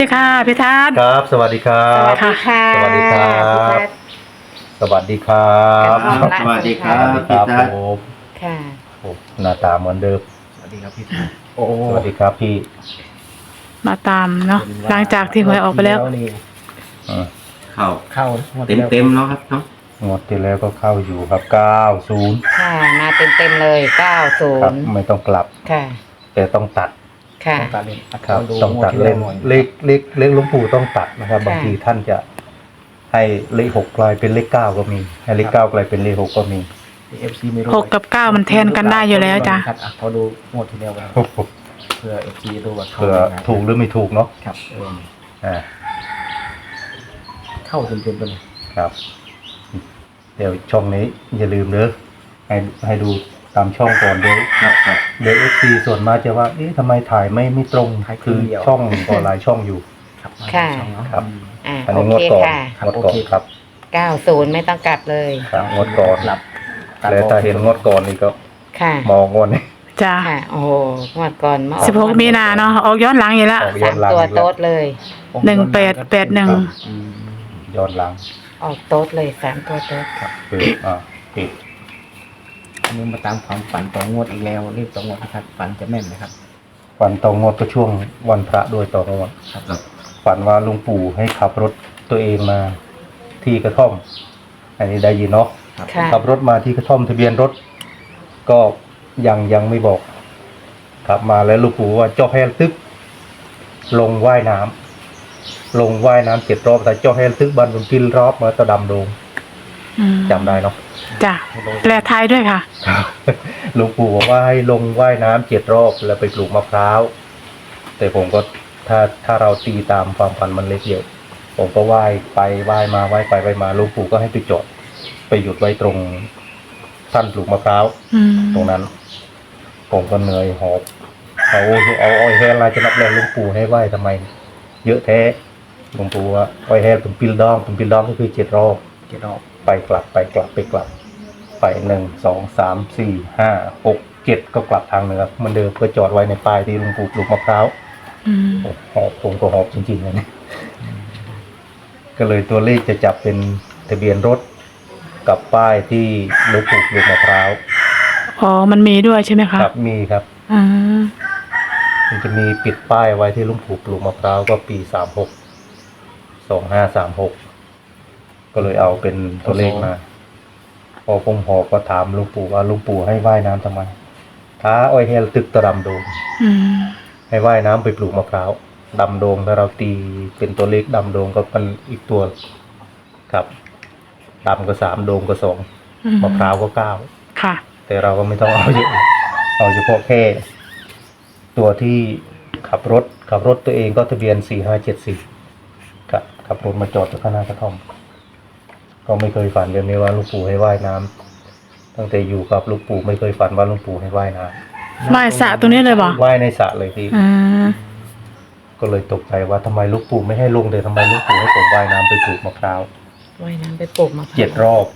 สวัสดีค่ะพี่ทัศน์ ครับ สวัสดีครับค่ะ สวัสดีครับ สวัสดีครับครั บ สวัสดีครัสบวัสดีครับพี่ทัศน์ผมค่ะโอ้หน้าตาเหมือนเดิมสวัสดีครับพี่ทัศน์โอ้สวัสดีครับพี่มาตามเนาะหลังจากที่หวยออกไปแล้ว นี่อืมเข้าเข้าเต็มเต็มๆแล้วครับเนาะงวดที่แล้วก็เข้าอยู่ครับ 90 ค่ะ มาเต็มเต็มๆเลยครับ90ไม่ต้องกลับ ค่ะ แต่ต้องตัด ค่ะ ต้องตัดเล่นครับดูต้องตัดเล่นหน่อยเลขเลขเลขหลวงปู่ต้องตัดนะครับ บางทีท่านจะให้เลขหกกลายเป็นเลขเก้าก็มีให้เลขเก้ากลายเป็นเลขหกก็มีเอฟซีไม่รู้หกกับเก้ามันแทนกันได้อยู่แล้วจ้ะครับอ่พอดูงวดที่แล้วกันเพื่อเอฟซีดูว่าเข้าเผื่อยังไงถูกหรือไม่ถูกเนาะครับเอออ่าเข้าเต็มๆไปเลย ครับ เดี๋ยวช่องนี้อย่าลืมเด้อให้ให้ดู ตามช่องก่อนเดี๋ยวครับครับ เดี๋ยวเอฟซีส่วนมากจะว่า เอ๊ะทำไมถ่ายไม่ไม่ตรงคือช่องก็หลายช่องอยู่ ครับค่ะ ช่องเนาะ ครับ อ่าอันโอนี้งดเคก่อนค่ะครับงดก่อนโอเค ครับ90ไม่ต้องกลับเลย ครับงดก่อนหลับตัดแล้วถ้าเห็นงดก่อนนี่ก็ค่ะ มองงวดนี้จ้ะค่ะ โอ้โหงวดก่อนมาออสิบหกมีนาเนาะออกย้อนหลังอยู่แล้ว ออกย้อสานมหลังตัวอีกแล้วโต๊ดเลย หนึ่งแปดแปดหนึ่ง อืมย้อนหลังออกโต๊ดเลยสามตัวโต๊ดคืออ่าปิด อันนี้มาตามความฝันต่องวดอีกแล้วรีบต่องวดนะครับฝันจะแม่นนะครับวันต่องวดก็ช่วงวันพระด้วยต่องวดครับครับ ฝันว่าหลุงปู่ให้ขับรถตัวเองมาที่กระท่อม อันนี้ได้ยินเนาะครับ ค่ะ ขับรถมาที่กระท่อมทะเบียนรถ ก็ยังยังไม่บอกขับมาแล้วหลูกปู่ว่าเจ้าแฮลตึก ลงว่ายน้ำลงว่ายน้ำเจ็ดรอบแต่เจ้าแฮลตึกบันบนพิลรอบมาตะดำโดงอืมจำได้เนาะ จ้ะแปลไทยด้วยค่ะ หลวงปู่บอกว่าให้ลงว่ายน้ำเจ็ดรอบแล้วไปปลูกมะพร้าว แต่ผมก็ถ้าถ้าเราตีตามความฝันมันเล็กเยอะผมก็ว่ายไปว่ายมาว่ายไปว่ายมาหลวงปู่ก็ให้ไปจอดไปหยุดไว้ตรงท่านปลูกมะพร้าวอืมตรงนั้น ผมก็เหนื่อยหอบเอาเอาอ้อยแห้งอะไรจะนับแรงหลวงปู่ให้ไหวทำไม เยอะแท้หลวงปู่ว่าอ้อยแห้งเป็นปิลดองเป็นปิลดองก็คือเจ็ดรอบเจ็ดรอบไปกลับไปกลับไปกลับ ไปหนึ่งสองสามสี่ห้าหกเจ็ดก็กลับทางเหนือเหมันเดิมก็จอดไว้ในป้ายที่หลวงปู่ปลูกมะพร้าวอืมโอ้หอบผมก็หอบจริงๆเลยเนี่ยก็เลยตัวเลขจะจับเป็นทะเบียนรถกับป้ายที่หลวงปู่ปลูกมะพร้าวอ๋อมันมีด้วยใช่ไหมคะครับมีครับอืมมันจะมีปิดป้ายไว้ที่หลุงปู่ปลูกมะพร้าวก็ปีสามหกสองห้าสามหกก็เลยเอาเป็นตัวเลขมา พอผมหอบก็ถามหลุงปู่ว่าหลุงปู่ให้ว่ายน้ำทำไมท้าอ้อยเฮลตึกตะดำโดงอืมให้ว่ายน้ำไปปลูกมะพร้าวดำโดงถ้าเราตีเป็นตัวเลขดำโดงก็เป็นอีกตัวครับดำก็สามโดงก็สองอืมะพร้าวก็เก้า ค่ะ แต่เราก็ไม่ต้องเอาเยอะ เอาเฉพาะแค่ ตัวที่ขับรถ ขับรถตัวเองก็ทะเบียนสี่ห้าเจ็ดสี่ครับขับรถมาจอดที่ข้างหน้ากระท่อม ก็ไม่เคยฝันเรื่องนี้ว่าหลูกปู่ให้ว่ายน้ำตั้งแต่อยู่กับหลูกปู่ไม่เคยฝันว่าหลูกปู่ให้ว่ายน้ว่ายสระตรงนี้เลยบ่ำว่ายในสระเลยที่อืมก็เลยตกใจว่าทำไมหลูกปู่ไม่ให้ลงเลยทำไมหลูกปู่ให้ผมว่ายน้ำไปปลูกมะพร้าวว่ายน้ำไปปลูกมะพร้าวเจ็ดรอบ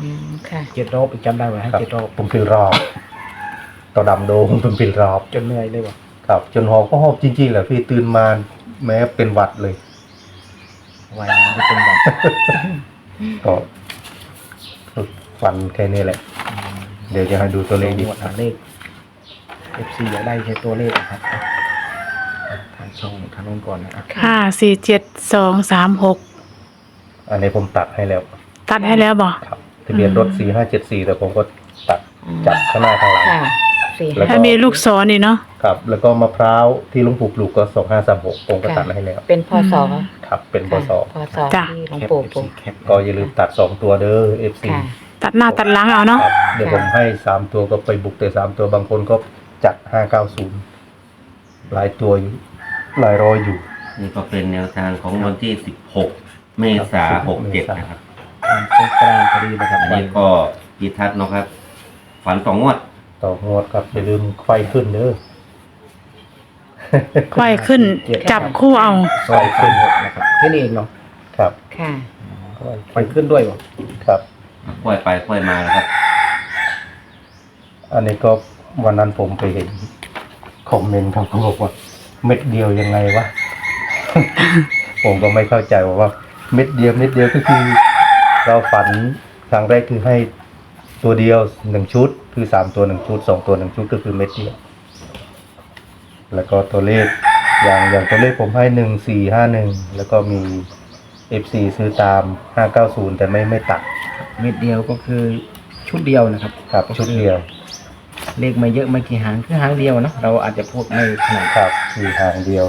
อืมค่ะ เจ็ดรอบอีกจำได้ไหมให้ครับเจ็ดรอบผมเป็นรอบต่อดำโดงผมเป็นรอบ จนเหนื่อยเลยว่ะครับ จนหอบก็หอบจริงๆแหละพี่ตื่นมาแม้เป็นหวัดเลยวายน้ำไม่เป็นแบบ ก็ฟันแค่นี้แหละ เดี๋ยวจะให้ดูตัวเลขอีกงวดหาเลขเอฟซีอยากได้แค่ตัวเลขนะครับทางช่องทางโน้นก่อนนะครับห้าสี่เจ็ดสองสามหกอันนี้ผมตัดให้แล้ว ตัดให้แล้วบ่ครับทะเบียนรถอืมสี่ห้าเจ็ดสี่แต่ผมก็ตัดอืมจับข้างหน้าข้างหลัง ค่ะ สี่แล้วห้าก็ ถ้ามีลูกศรนี่เนาะ ครับแล้วก็มะพร้าวที่หลุงปู่ปลูกก็สองห้าสามหกผมก็ตัดให้แล้วเป็นพศครับ เป็นพศพศจ้ะ ที่หลวงแคปปู่เอฟปลูซีกแคปก็อย่าลืมตัดสองตัวเด้อเอฟซีค่ะ ตัดหน้าตัดหลังเอาเนาะครับเดี๋ยวผมให้สามตัวก็ไปบุกแต่สามตัวบางคนก็จัดห้าเก้าศูนย์หลายตัวอยู่หลายร้อยอยู่ นี่ก็เป็นแนวทางของวันที่สิบหกเมษาหกเจ็ดนะครับวันสงกรานต์พอดีนะครับอันนี้ก็พิทัศน์เนาะครับ ฝันสองงวด ต่องวดครับอย่าลืมไฟขึ้นเด้อควายขึ้น จับคู่เอาสองพันหกนะครับแค่นี้เองเนาะครับค่ะไปขึ้นด้วยวะครับ ค่อยไปค่อยมานะครับ อันนี้ก็วันนั้นผมไปเห็นคอมเมนต์ครับเขาบอกว่า เม็ดเดียวยังไงวะ ผมก็ไม่เข้าใจว่าว่า เม็ดเดียวเม็ดเดียวก็คือ เราฝันครั้งแรกคือให้ ตัวเดียวหนึ่งชุด คือสามตัวหนึ่งชุดสองตัวหนึ่งชุดก็คือเม็ดเดียวแล้วก็ตัวเลขอย่างอย่างตัวเลขผมให้หนึ่งสี่ห้าหนึ่งแล้วก็มีเอฟซีซื้อตามห้าเก้าศูนย์แต่ไม่ไม่ตัดเม็ดเดียวก็คือชุดเดียวนะครับครับชุดเดียว เลขไม่เยอะไม่กี่หางคือหางเดียวเนาะเราอาจจะพูดไม่ถนัดครับคือทางเดียว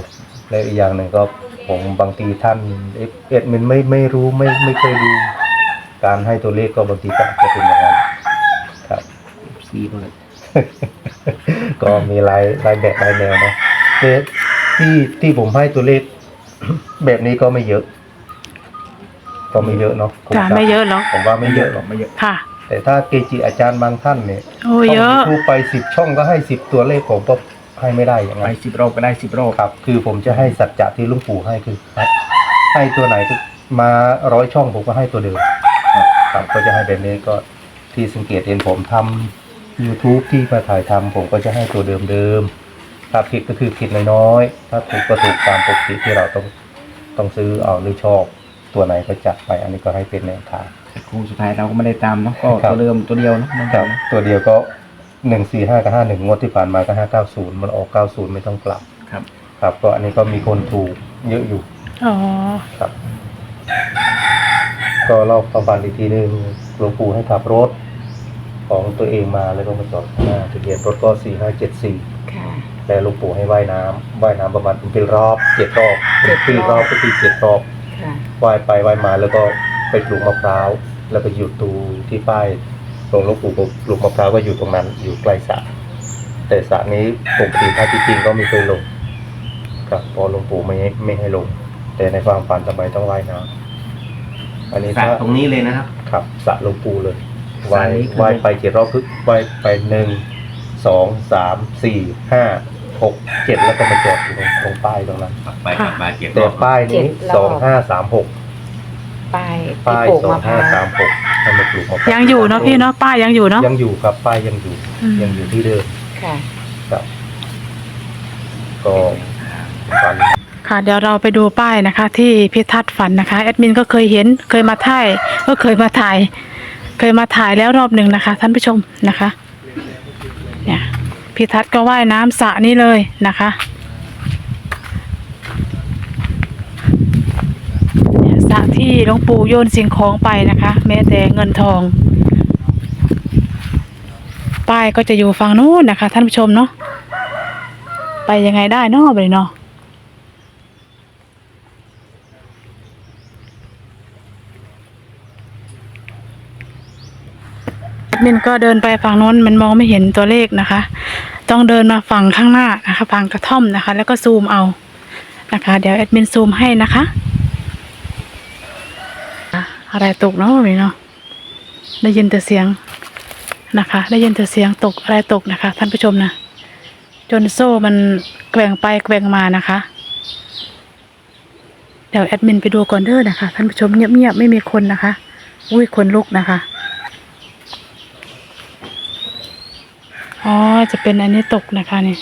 และอีกอย่างหนึ่งก็ผมบางทีท่านเอฟเอ็ดมินไม่ไม่รู้ไม่ไม่เคยดู การให้ตัวเลขก็บางทีก็อาจจะเป็นอย่างนั้นครับ ซีเบิร์ดก็มีหลายหลายแบบหลายแนวเนาะแต่ที่ที่ผมให้ตัวเลข แบบนี้ก็ไม่เยอะ ก็ไม่เยอะเนาะผมจ้ะว่าไม่เยอะหรอกผมว่าไม่เยอะหรอกไม่เยอะ ค่ะ แต่ถ้าเกจิอาจารย์บางท่านเนี่ยโอ้เยอะช่ง YouTube ไปสิบช่องก็ให้สิบตัวเลขผมก็ให้ไม่ได้อย่างไปนั้น สิบรอบก็ได้สิบรอบครับ คือผมจะให้สัจจะที่หลุงปู่ให้คือครับให้ตัวไหนก็มาร้อยช่องผมก็ให้ตัวเดิมครับก็จะให้แบบนี้ก็ที่สังเกตเห็นผมทำ YouTube ที่มาถ่ายทำผมก็จะให้ตัวเดิมเดิมๆ ถ้าผิดก็คือผิดน้อยๆ ถ้าถูกก็ถูกตามปกติที่เราต้องต้องซื้อเอาหรือชอบตัวไหนก็จัดไป อันนี้ก็ให้เป็นแนวทางแต่ครูสุดท้ายเราก็ไม่ได้ตามเนาะก็ครับ ตัวเดิมตัวเดียวเนาะครับตัวเดียวก็หนึ่งสี่ห้ากับห้าหนึ่งงวดที่ผ่านมาก็ห้าเก้าศูนย์มันออกเก้าศูนย์ไม่ต้องกลับ ครับครับก็อันนี้ก็มีคนถูกเยอะอยู่อ๋อ ครับ ก็เล่าความฝันอีกทีหนึงหลวงปู่ให้ขับรถ ของตัวเองมาแล้วก็มาจอดข้างหน้าทะเบียนรถก็สี่ห้าเจ็ดสี่ค่ะแต่หลวงปู่ให้ว่ายน้ำว่ายน้ำประมาณเป็นรอบเจ็ดรอบเจ็ดรอบคือรอบก็คือเจ็ดรอบ ค่ะว่ายไปว่ายมาแล้วก็ไปปลูกมะพร้าวแล้วก็หยุดตูที่ป้ายตรงหลวงปู่ก็ปลูกมะพร้าวก็อยู่ตรงนั้น อยู่ใกล้สระแต่สระนี้ปกติถ้าจริงๆก็ไม่เคยลงครับเพอหลวงปู่ไม่ให้ไม่ให้ลง แต่ในความฝันทำไมต้องว่ายน้ำอันนี้สระถ้าตรงนี้เลยนะครับ ครับสระหลวงปู่เลย สระว่ายนี้คือว่ายไปเจ็ดรอบคือว่ายไปหนึ่งสองสามสี่ห้าหกเจ็ดแล้วก็มาจอดอยู่ตรงตรงป้ายตรงนั้นกลับไปกลับมาเจ็ดรแต่อบป้ายนี้สองห้าสามหกป้ายที่ป้ายปลูกสอมะงพห้าร้าวสามหกให้มาปลูกมะพร้าวยังอยู่เนาะพี่เนาะป้ายังอยู่เนาะยังอยู่ครับป้ายยังอยู่ อืมยังอยู่ที่เดิมค่ะ ครับ ก็ฝันค่ะ เดี๋ยวเราไปดูป้ายนะคะ ที่พิทัศน์ฝันนะคะแอดมินก็เคยเห็นเคยมาถ่ายก็เคยมาถ่าย เคยมาถ่ายแล้วรอบหนึ่งนะคะ ท่านผู้ชมนะคะเนี่ยพิทัศน์ก็ว่ายน้ำสระนี้เลยนะคะเนี่ยสระที่หลวงปู่โยนสิ่งของไปนะคะ แม้แต่เงินทอง ป้ายก็จะอยู่ฝั่งนู้นนะคะ ท่านผู้ชมเนาะไปยังไงได้เนาะไปเนาะแอด มินก็เดินไปฝั่งโน้นมันมองไม่เห็นตัวเลขนะคะ ต้องเดินมาฝั่งข้างหน้านะคะฝั่งกระท่อมนะคะ แล้วก็ซูมเอานะคะ เดี๋ยวแอดมินซูมให้นะคะ อะไรตกเนาะนี่เนาะได้ยินแต่เสียงนะคะ ได้ยินแต่เสียงตกอะไรตกนะคะ ท่านผู้ชมนะจนโซ่มันแกว่งไปแกว่งมานะคะ เดี๋ยวแอดมินไปดูก่อนเด้อนะคะ ท่านผู้ชมเงียบๆไม่มีคนนะคะ อุ้ยคนลุกนะคะ อ๋อ จะเป็นอันนี้ตกนะคะนี่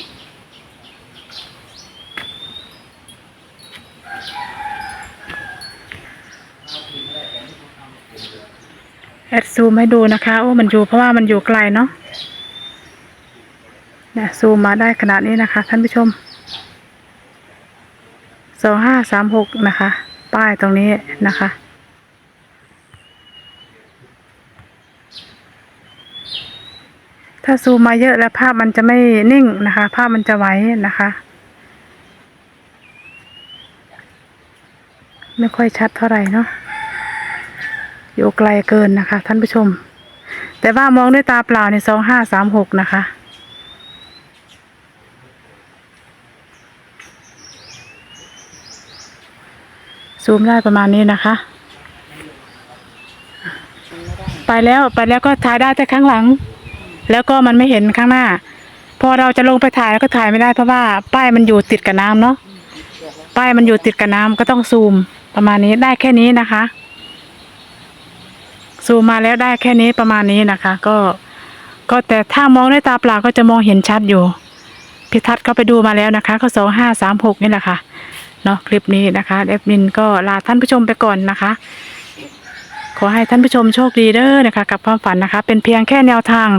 แอดซูมให้ดูนะคะ โอ้ มันอยู่เพราะว่ามันอยู่ไกลเนาะเนี่ยซูมมาได้ขนาดนี้นะคะ ท่านผู้ชมสองห้าสามหกนะคะ ป้ายตรงนี้นะคะ ถ้าซูมมาเยอะแล้วภาพมันจะไม่นิ่งนะคะ ภาพมันจะไหวนะคะ ไม่ค่อยชัดเท่าไหร่เนาะอยู่ไกลเกินนะคะ ท่านผู้ชม แต่ว่ามองด้วยตาเปล่าในสองห้าสามหกนะคะซูมได้ประมาณนี้นะคะ ไปแล้วไปแล้วก็ถ่ายได้แต่ข้างหลัง แล้วก็มันไม่เห็นข้างหน้า พอเราจะลงไปถ่ายแล้วก็ถ่ายไม่ได้เพราะว่า ป้ายมันอยู่ติดกับน้ำเนาะป้ายมันอยู่ติดกับน้ำก็ต้องซูมประมาณนี้ได้แค่นี้นะคะ ซูมมาแล้วได้แค่นี้ประมาณนี้นะคะ ก็ ก็แต่ถ้ามองด้วยตาเปล่าก็จะมองเห็นชัดอยู่พิทัศน์เขาไปดูมาแล้วนะคะก็สองห้าสามหกนี่แหละค่ะเนาะคลิปนี้นะคะแอดมินก็ลาท่านผู้ชมไปก่อนนะคะ ขอให้ท่านผู้ชมโชคดีเด้อนะคะ กับความฝันนะคะ เป็นเพียงแค่แนวทาง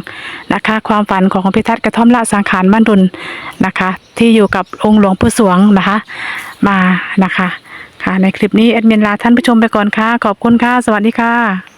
นะคะ ความฝันของพิทัศน์กระท่อมละสังขารบ้านดุลนะคะ ที่อยู่กับองค์หลวงปู่สวงนะคะ มานะคะ ค่ะในคลิปนี้แอดมินลาท่านผู้ชมไปก่อนค่ะ ขอบคุณค่ะ สวัสดีค่ะ